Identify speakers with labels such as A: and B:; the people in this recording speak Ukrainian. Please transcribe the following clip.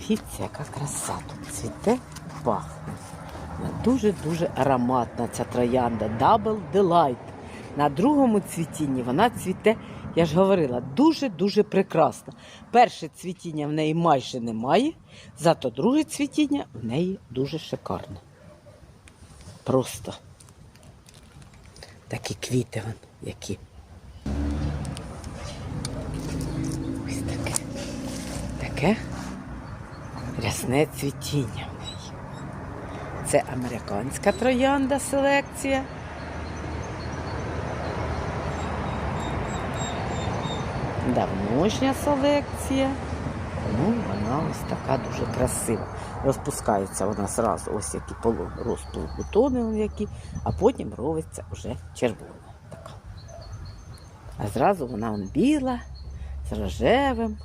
A: Дивіться, яка краса тут цвіте, пахне. Дуже-дуже ароматна ця троянда Double Delight. На другому цвітінні вона цвіте, я ж говорила, дуже-дуже прекрасно. Перше цвітіння в неї майже немає, зато друге цвітіння в неї дуже шикарне. Просто такі квіти вон, які. Ось таке. Таке рясне цвітіння в неї. Це американська троянда селекція. Давнішня селекція. Ну, вона ось така дуже красива. Розпускається вона зразу, ось які росту бутони, які, а потім робиться вже червона. Така. А зразу вона вон біла, з рожевим.